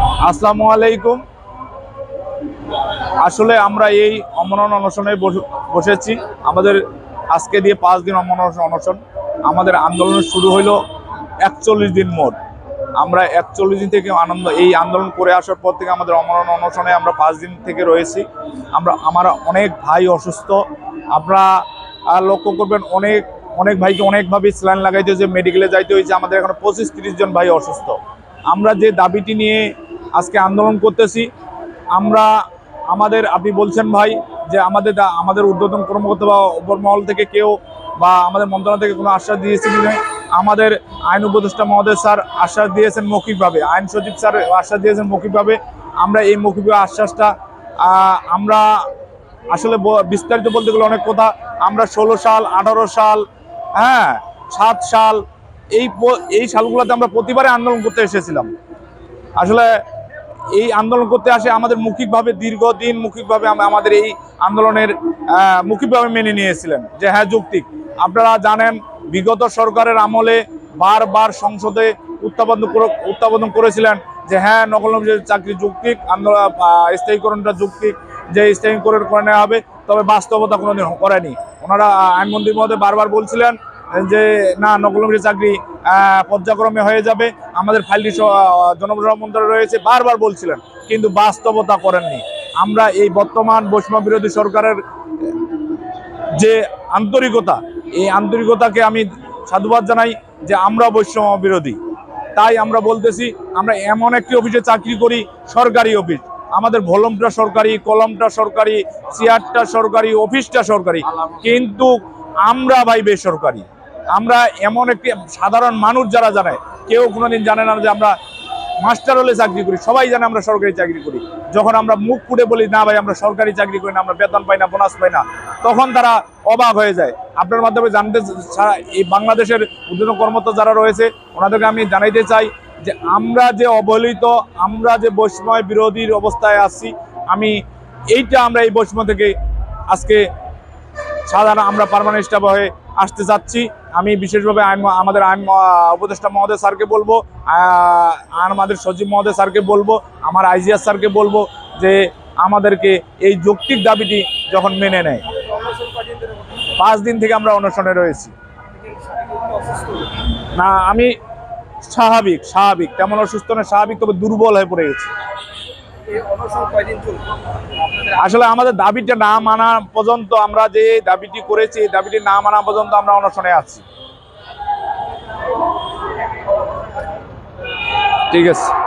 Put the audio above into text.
আসসালামু আলাইকুম। আসলে আমরা এই অমরণ অনশনে বস- বসেছি। আমাদের আজকে দিয়ে পাঁচ দিন অমরণ অনশন। আমাদের আন্দোলন শুরু হইল একচল্লিশ দিন মোট। আমরা একচল্লিশ দিন থেকে আনন্দ, এই আন্দোলন করে আসার পর থেকে আমাদের অমরণ অনশনে আমরা পাঁচ দিন থেকে রয়েছি। আমরা, আমার অনেক ভাই অসুস্থ। আমরা লক্ষ্য করবেন অনেক অনেক ভাইকে অনেকভাবে স্যালাইন লাগাইতে হয়েছে, মেডিকেলে যাইতে হয়েছে। আমাদের এখন পঁচিশ, তিরিশ জন ভাই অসুস্থ। আমরা যে দাবিটি নিয়ে আজকে আন্দোলন করতেছি। আমরা আমাদের, আপনি বলছেন ভাই যে আমাদের আমাদের ঊর্ধ্বতন কর্মকর্তা বা উপর মহল থেকে কেউ বা আমাদের মন্ত্রণালয় থেকে কোনো আশ্বাস দিয়েছে কি আমাদের আইন উপদেষ্টা মহোদয় স্যার আশ্বাস দিয়েছেন মৌখিকভাবে। আইন সচিব স্যার আশ্বাস দিয়েছেন মৌখিকভাবে। আমরা এই মৌখিক আশ্বাসটা আমরা আসলে বিস্তারিত বলতে গেলে অনেক কথা। আমরা ষোলো সাল, আঠারো সাল হ্যাঁ সাত সাল, এই এই সালগুলোতে আমরা প্রতিবারে আন্দোলন করতে এসেছিলাম। আসলে এই আন্দোলন করতে আসে আমাদের মৌখিকভাবে দীর্ঘদিন মৌখিকভাবে আম- আমাদের এই আন্দোলনের মৌখিকভাবে মেনে নিয়েছিলেন, যে হ্যাঁ যৌক্তিক। আপনারা জানেন, বিগত সরকারের আমলে বারবার সংসদে উত্থাপন উত্থাপন করেছিলেন যে হ্যাঁ নকল চাকরি যৌক্তিক, আন্দোলন স্থায়ীকরণটা যৌক্তিক, যে স্থায়ীকরণ করে নেওয়া হবে, তবে বাস্তবতা কোনোদিন করেনি। ওনারা আইনমন্ত্রীর মধ্যে বারবার বলছিলেন যে, না, নকলমীর চাকরি পর্যায়ক্রমে হয়ে যাবে। আমাদের ফাইলটি জনপ্রশাসন মন্ত্রণালয় রয়েছে, বারবার বলছিলেন, কিন্তু বাস্তবতা করেননি। আমরা এই বর্তমান বৈষম্য বিরোধী সরকারের যে আন্তরিকতা, এই আন্তরিকতাকে আমি সাধুবাদ জানাই যে আমরা বৈষম্য বিরোধী। তাই আমরা বলতেছি, আমরা এমন একটি অফিসে চাকরি করি, সরকারি অফিস। আমাদের ভলমটা সরকারি, কলমটা সরকারি, চেয়ারটা সরকারি, অফিসটা সরকারি। কিন্তু আমরা ভাই বেসরকারি। আমরা এমন একটি সাধারণ মানুষ যারা জানে, কেউ কোনোদিন জানে না যে আমরা মাস্টার হলে চাকরি করি, সবাই জানে আমরা সরকারি চাকরি করি। যখন আমরা মুখ ফুটে বলি, না ভাই, আমরা সরকারি চাকরি করি না, আমরা বেতন পাই না, বোনাস পাই না, তখন তারা অবাক হয়ে যায়। আপনার মাধ্যমে জানতে এই বাংলাদেশের উদ্যোগ কর্মকর্তা যারা রয়েছে, ওনাদেরকে আমি জানাইতে চাই যে আমরা যে অবহেলিত, আমরা যে বৈষম্য বিরোধীর অবস্থায় আছি, আমি এইটা আমরা এই বৈষম্য থেকে আজকে সাধারণ আমরা পারমানেন্ট স্টাফ হয়ে আসতে চাচ্ছি আমি বিশেষভাবে আইন আমাদের আইন উপদেষ্টা মহোদয় স্যারকে বলব আর আমাদের সচিব মহোদয় স্যারকে বলব, আমার আইজিআর স্যারকে বলব যে আমাদেরকে এই যৌক্তিক দাবিটি যখন মেনে নেয়। পাঁচ দিন থেকে আমরা অনশনে রয়েছি। না, আমি স্বাভাবিক স্বাভাবিক। তেমন অসুস্থ না স্বাভাবিক, তবে দুর্বল হয়ে পড়ে গেছি। আসলে আমাদের দাবিটা না মানা পর্যন্ত আমরা যে দাবিটি করেছি দাবিটি না মানা পর্যন্ত আমরা অনশনে আছি। ঠিক আছে।